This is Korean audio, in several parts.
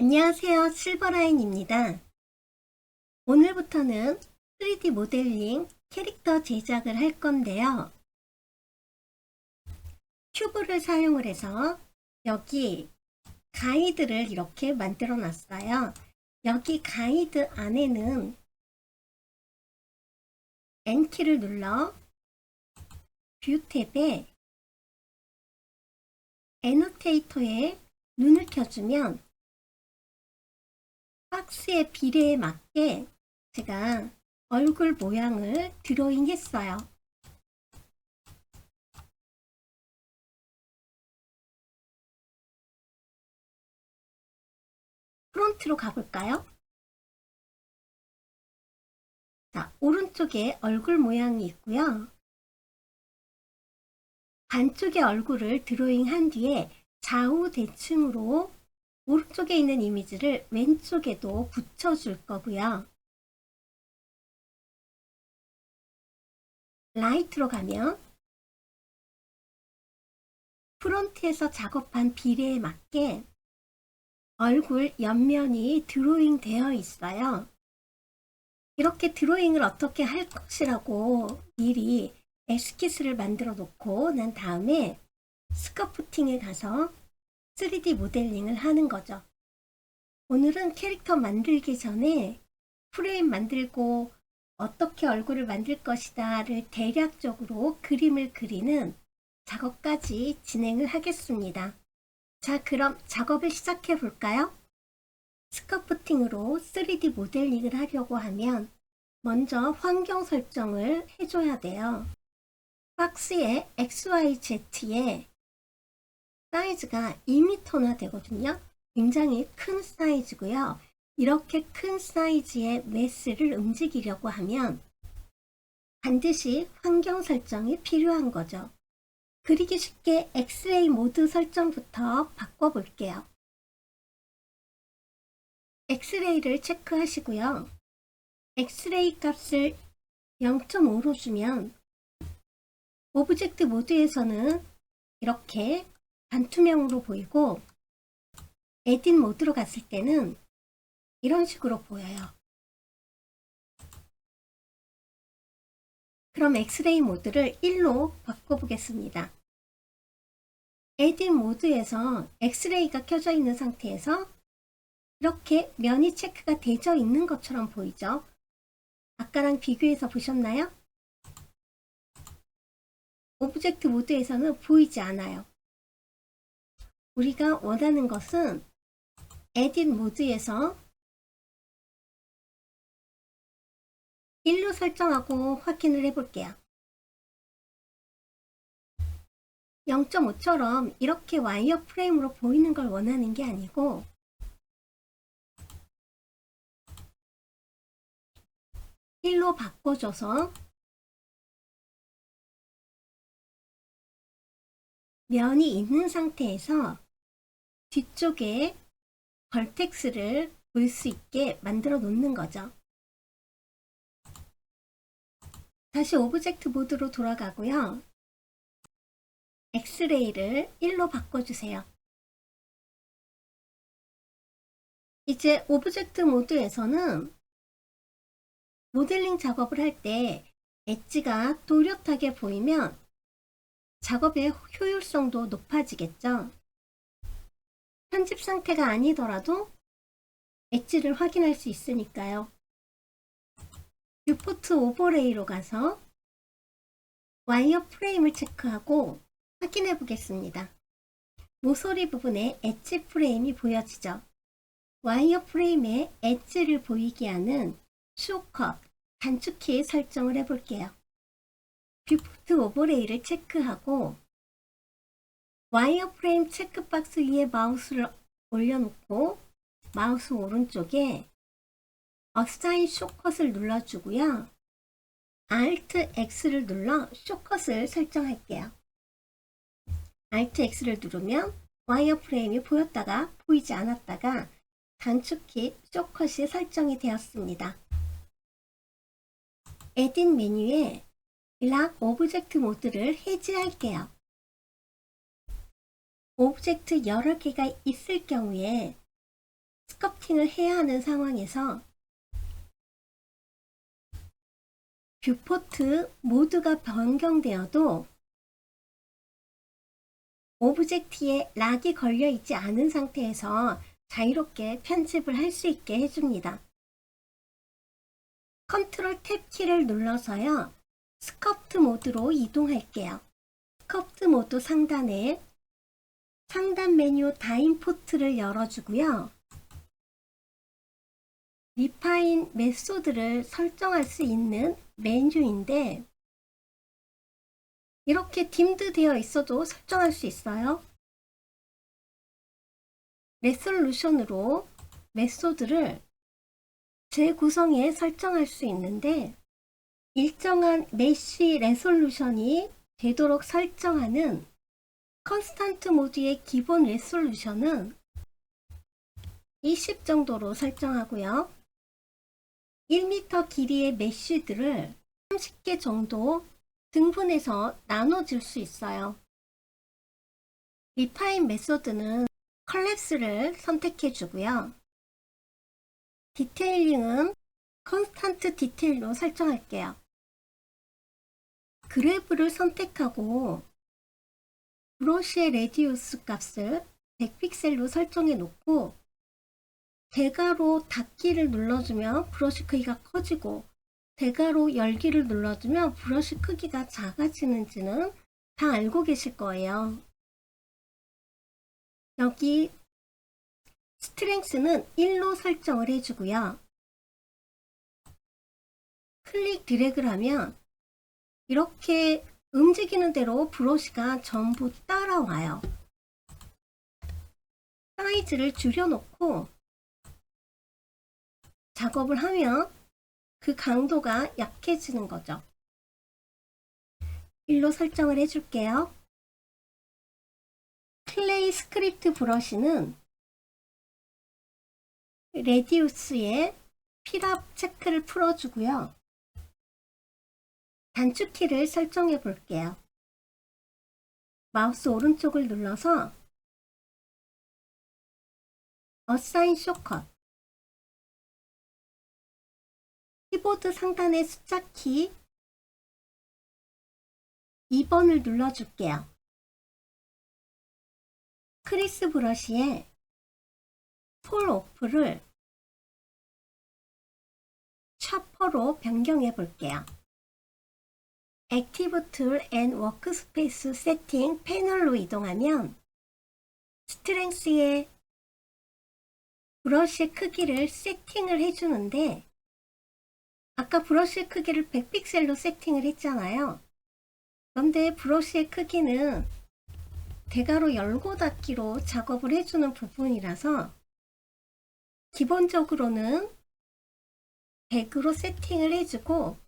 안녕하세요. 실버라인입니다. 오늘부터는 3D 모델링 캐릭터 제작을 할 건데요. 큐브를 사용을 해서 여기 가이드를 이렇게 만들어 놨어요. 여기 가이드 안에는 N키를 눌러 뷰 탭에 애노테이터에 눈을 켜주면 박스의 비례에 맞게 제가 얼굴 모양을 드로잉 했어요. 프론트로 가볼까요? 자, 오른쪽에 얼굴 모양이 있고요. 반쪽의 얼굴을 드로잉 한 뒤에 좌우 대칭으로 오른쪽에 있는 이미지를 왼쪽에도 붙여줄 거고요. 라이트로 가면 프론트에서 작업한 비례에 맞게 얼굴 옆면이 드로잉 되어 있어요. 이렇게 드로잉을 어떻게 할 것이라고 미리 에스키스를 만들어 놓고 난 다음에 스커프팅에 가서 3D 모델링을 하는 거죠. 오늘은 캐릭터 만들기 전에 프레임 만들고 어떻게 얼굴을 만들 것이다를 대략적으로 그림을 그리는 작업까지 진행을 하겠습니다. 자, 그럼 작업을 시작해 볼까요? 스커프팅으로 3D 모델링을 하려고 하면 먼저 환경 설정을 해줘야 돼요. 박스의 XYZ에 사이즈가 2m나 되거든요. 굉장히 큰 사이즈고요. 이렇게 큰 사이즈의 메스를 움직이려고 하면 반드시 환경 설정이 필요한 거죠. 그리기 쉽게 엑스레이 모드 설정부터 바꿔볼게요. 엑스레이를 체크하시고요. 엑스레이 값을 0.5로 주면 오브젝트 모드에서는 이렇게 반투명으로 보이고 에딧 모드로 갔을 때는 이런 식으로 보여요. 그럼 엑스레이 모드를 1로 바꿔보겠습니다. 에딧 모드에서 엑스레이가 켜져 있는 상태에서 이렇게 면이 체크가 되어 있는 것처럼 보이죠? 아까랑 비교해서 보셨나요? 오브젝트 모드에서는 보이지 않아요. 우리가 원하는 것은 에딧 모드에서 1로 설정하고 확인을 해볼게요. 0.5처럼 이렇게 와이어 프레임으로 보이는 걸 원하는 게 아니고 일로 바꿔줘서 면이 있는 상태에서 뒤쪽에 벌텍스를 볼 수 있게 만들어 놓는 거죠. 다시 오브젝트 모드로 돌아가고요. 엑스레이를 1로 바꿔주세요. 이제 오브젝트 모드에서는 모델링 작업을 할 때 엣지가 또렷하게 보이면 작업의 효율성도 높아지겠죠. 편집 상태가 아니더라도 엣지를 확인할 수 있으니까요. 뷰포트 오버레이로 가서 와이어 프레임을 체크하고 확인해 보겠습니다. 모서리 부분에 엣지 프레임이 보여지죠. 와이어 프레임에 엣지를 보이게 하는 쇼컷, 단축키 설정을 해볼게요. 뷰포트 오버레이를 체크하고 와이어 프레임 체크박스 위에 마우스를 올려놓고 마우스 오른쪽에 어사인 쇼컷을 눌러주고요. Alt X를 눌러 쇼컷을 설정할게요. Alt X를 누르면 와이어 프레임이 보였다가 보이지 않았다가 단축키 쇼컷이 설정이 되었습니다. 에딧 메뉴에 락 오브젝트 모드를 해제할게요. 오브젝트 여러 개가 있을 경우에 스커팅을 해야 하는 상황에서 뷰포트 모두가 변경되어도 오브젝트에 락이 걸려 있지 않은 상태에서 자유롭게 편집을 할 수 있게 해줍니다. 컨트롤 탭 키를 눌러서요. 스커프트 모드로 이동할게요. 스커프트 모드 상단에 상단 메뉴 다인포트를 열어주고요. 리파인 메소드를 설정할 수 있는 메뉴인데 이렇게 딤드 되어 있어도 설정할 수 있어요. 레솔루션으로 메소드를 재구성에 설정할 수 있는데 일정한 메쉬 레솔루션이 되도록 설정하는 컨스탄트 모드의 기본 레솔루션은 20 정도로 설정하고요. 1m 길이의 메쉬들을 30개 정도 등분해서 나눠줄 수 있어요. 리파인 메소드는 컬랩스를 선택해 주고요. 디테일링은 컨스탄트 디테일로 설정할게요. 그래브를 선택하고 브러쉬의 레디우스 값을 100픽셀로 설정해 놓고 대괄호 닫기를 눌러주면 브러쉬 크기가 커지고 대괄호 열기를 눌러주면 브러쉬 크기가 작아지는지는 다 알고 계실 거예요. 여기 스트렝스는 1로 설정을 해주고요. 클릭 드래그를 하면 이렇게 움직이는 대로 브러쉬가 전부 따라와요. 사이즈를 줄여놓고 작업을 하면 그 강도가 약해지는 거죠. 1로 설정을 해줄게요. 클레이 스크립트 브러쉬는 레디우스의 필압 체크를 풀어주고요. 단축키를 설정해 볼게요. 마우스 오른쪽을 눌러서 어사인 쇼컷 키보드 상단의 숫자 키 2번을 눌러줄게요. 크리스 브러쉬에 폴 오프를 샤퍼로 변경해 볼게요. 액티브 툴 앤 워크스페이스 세팅 패널로 이동하면 스트렝스의 브러쉬 크기를 세팅을 해주는데 아까 브러쉬 크기를 100픽셀로 세팅을 했잖아요. 그런데 브러쉬의 크기는 대괄호 열고 닫기로 작업을 해주는 부분이라서 기본적으로는 100으로 세팅을 해주고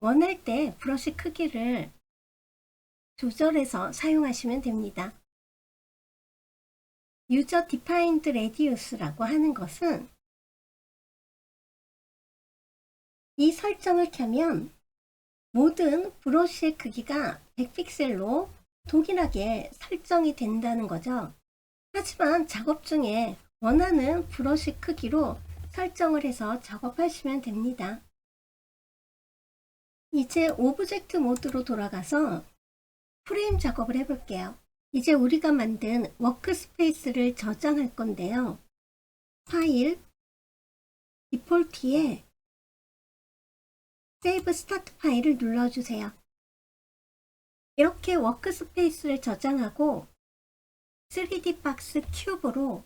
원할 때 브러쉬 크기를 조절해서 사용하시면 됩니다. 유저 디파인드 레디우스라고 하는 것은 이 설정을 켜면 모든 브러쉬의 크기가 100픽셀로 동일하게 설정이 된다는 거죠. 하지만 작업 중에 원하는 브러쉬 크기로 설정을 해서 작업하시면 됩니다. 이제 오브젝트 모드로 돌아가서 프레임 작업을 해볼게요. 이제 우리가 만든 워크스페이스를 저장할 건데요. 파일, 디폴트에 세이브 스타트 파일을 눌러주세요. 이렇게 워크스페이스를 저장하고 3D 박스 큐브로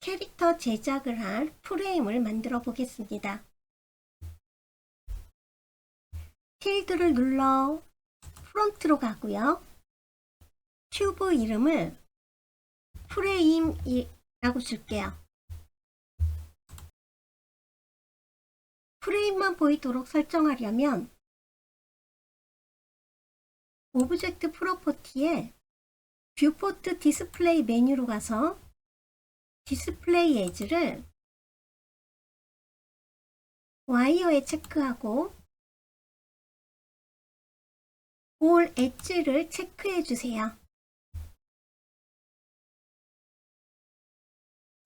캐릭터 제작을 할 프레임을 만들어 보겠습니다. 필드를 눌러 프론트로 가고요. 큐브 이름을 프레임이라고 줄게요. 프레임만 보이도록 설정하려면 오브젝트 프로퍼티에 뷰포트 디스플레이 메뉴로 가서 디스플레이 에즈를 와이어에 체크하고 올 엣지를 체크해 주세요.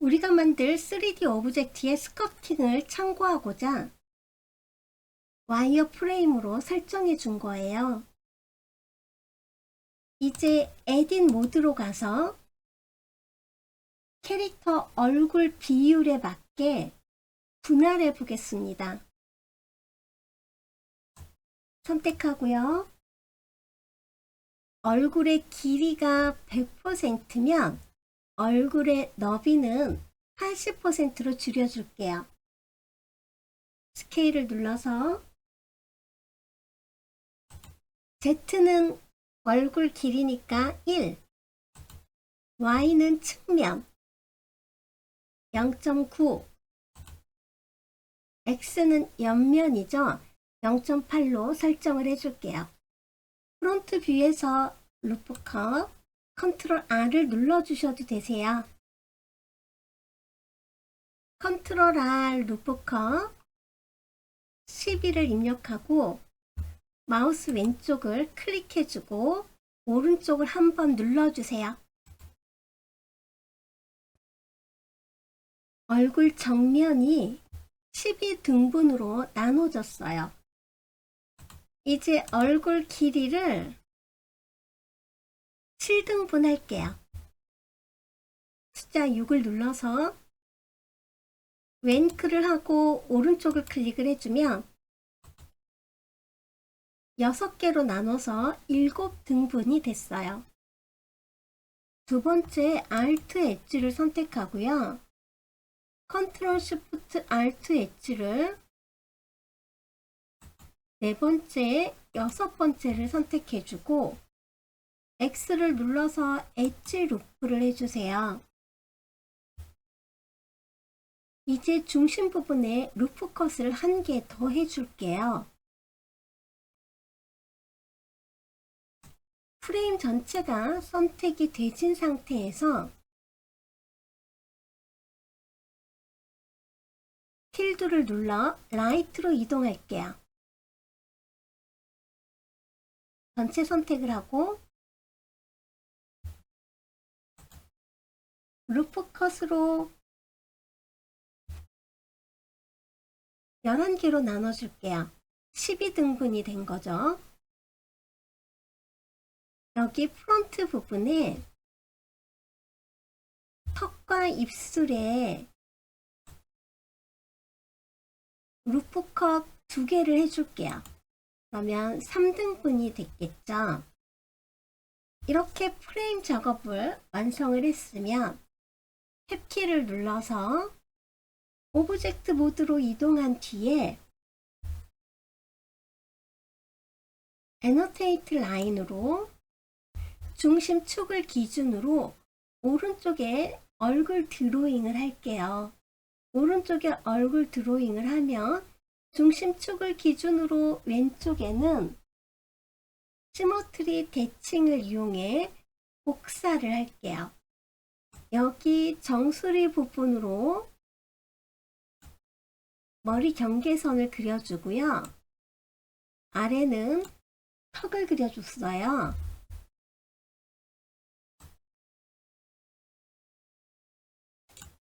우리가 만들 3D 오브젝트의 스커팅을 참고하고자 와이어 프레임으로 설정해 준 거예요. 이제 에딧 모드로 가서 캐릭터 얼굴 비율에 맞게 분할해 보겠습니다. 선택하고요. 얼굴의 길이가 100%면 얼굴의 너비는 80%로 줄여줄게요. 스케일을 눌러서 Z는 얼굴 길이니까 1, Y는 측면 0.9, X는 옆면이죠. 0.8로 설정을 해줄게요. 프론트 뷰에서 루프컷 컨트롤 R을 눌러주셔도 되세요. 컨트롤 R 루프컷 12를 입력하고 마우스 왼쪽을 클릭해주고 오른쪽을 한번 눌러주세요. 얼굴 정면이 12등분으로 나눠졌어요. 이제 얼굴 길이를 7등분 할게요. 숫자 6을 눌러서 왼클을 하고 오른쪽을 클릭을 해주면 6개로 나눠서 7등분이 됐어요. 두 번째 Alt 엣지를 선택하고요. Ctrl Shift Alt 엣지를 네 번째, 여섯 번째를 선택해주고 X를 눌러서 엣지 루프를 해주세요. 이제 중심 부분에 루프 컷을 한 개 더 해줄게요. 프레임 전체가 선택이 되진 상태에서 틸드를 눌러 라이트로 이동할게요. 전체 선택을 하고 루프 컷으로 11개로 나눠줄게요. 12등분이 된 거죠. 여기 프론트 부분에 턱과 입술에 루프컷 두 개를 해줄게요. 그러면 3등분이 됐겠죠. 이렇게 프레임 작업을 완성을 했으면 탭키를 눌러서 오브젝트 모드로 이동한 뒤에 애너테이트 라인으로 중심 축을 기준으로 오른쪽에 얼굴 드로잉을 할게요. 오른쪽에 얼굴 드로잉을 하면 중심축을 기준으로 왼쪽에는 시모트리 대칭을 이용해 복사를 할게요. 여기 정수리 부분으로 머리 경계선을 그려주고요. 아래는 턱을 그려줬어요.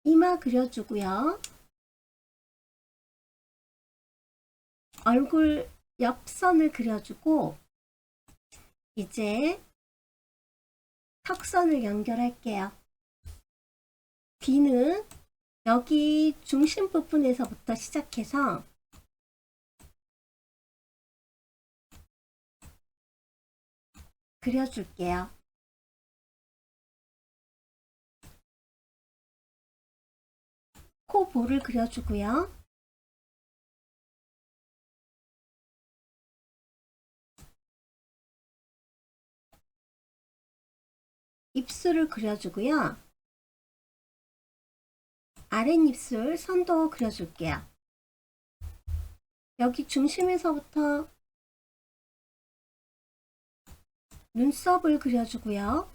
이마 그려주고요. 얼굴 옆선을 그려주고 이제 턱선을 연결할게요. 귀는 여기 중심 부분에서부터 시작해서 그려줄게요. 코 볼을 그려주고요. 입술을 그려주고요. 아랫입술 선도 그려줄게요. 여기 중심에서부터 눈썹을 그려주고요.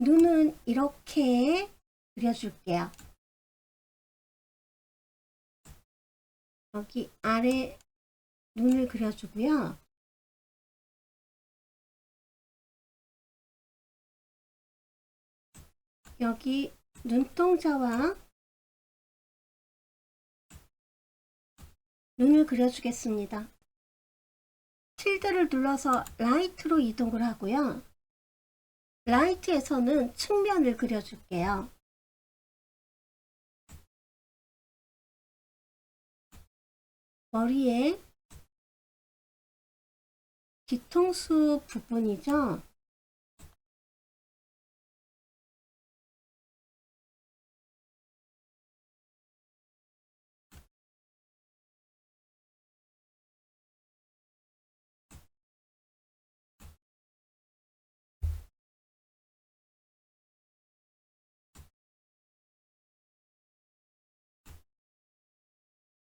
눈은 이렇게 그려줄게요. 여기 아래 눈을 그려주고요. 여기 눈동자와 눈을 그려주겠습니다. 틸드를 눌러서 라이트로 이동을 하고요. 라이트에서는 측면을 그려줄게요. 머리에 뒤통수 부분이죠.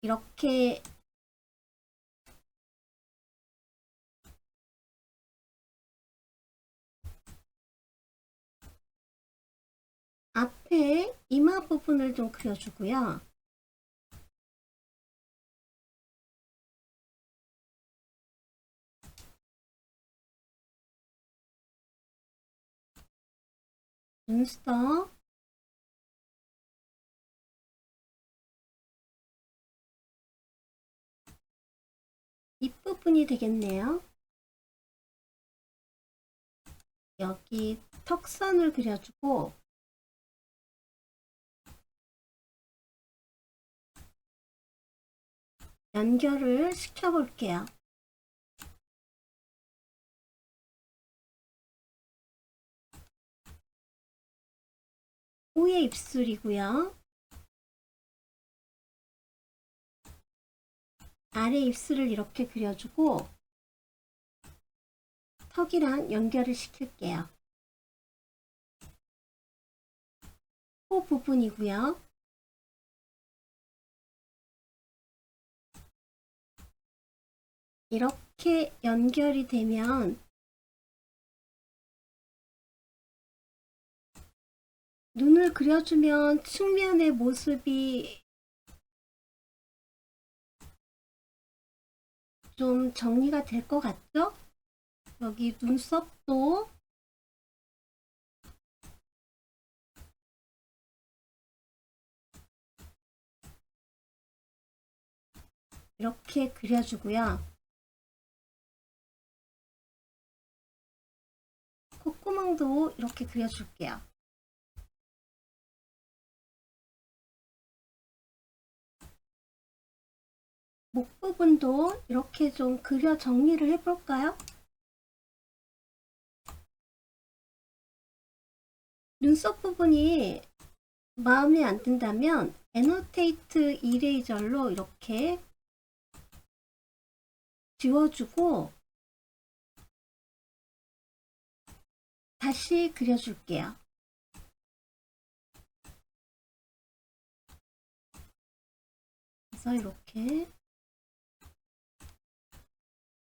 이렇게 앞에 이마 부분을 좀 그려주고요. 눈썹 부분이 되겠네요. 여기 턱선을 그려주고 연결을 시켜볼게요. 위에 입술이고요. 아래 입술을 이렇게 그려주고 턱이랑 연결을 시킬게요. 코 부분이고요. 이렇게 연결이 되면 눈을 그려주면 측면의 모습이 좀 정리가 될 것 같죠? 여기 눈썹도 이렇게 그려주고요. 콧구멍도 이렇게 그려줄게요. 목 부분도 이렇게 좀 그려 정리를 해볼까요? 눈썹 부분이 마음에 안 든다면 애노테이트 이레이저로 이렇게 지워주고 다시 그려줄게요. 그래서 이렇게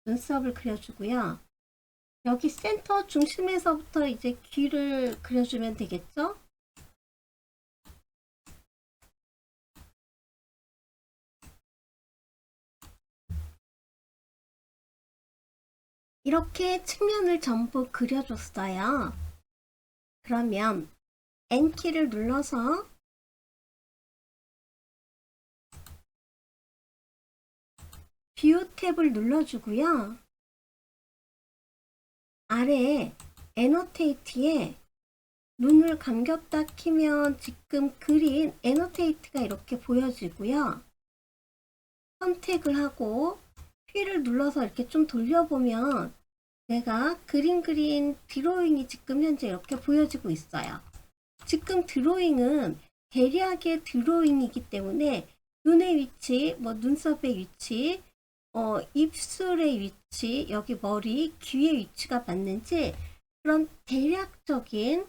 눈썹을 그려주고요. 여기 센터 중심에서부터 이제 귀를 그려주면 되겠죠? 이렇게 측면을 전부 그려줬어요. 그러면 N키를 눌러서 뷰 탭을 눌러주고요. 아래 애노테이트에 눈을 감겼다 키면 지금 그린 애노테이트가 이렇게 보여지고요. 선택을 하고 휠을 눌러서 이렇게 좀 돌려보면 내가 그림 그린 드로잉이 지금 현재 이렇게 보여지고 있어요. 지금 드로잉은 대략의 드로잉이기 때문에 눈의 위치, 뭐 눈썹의 위치, 어, 입술의 위치, 여기 머리, 귀의 위치가 맞는지 그런 대략적인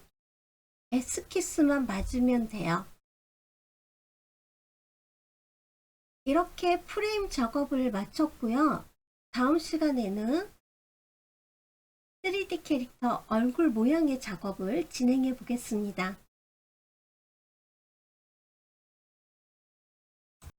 에스키스만 맞으면 돼요. 이렇게 프레임 작업을 마쳤고요. 다음 시간에는 3D 캐릭터 얼굴 모양의 작업을 진행해 보겠습니다.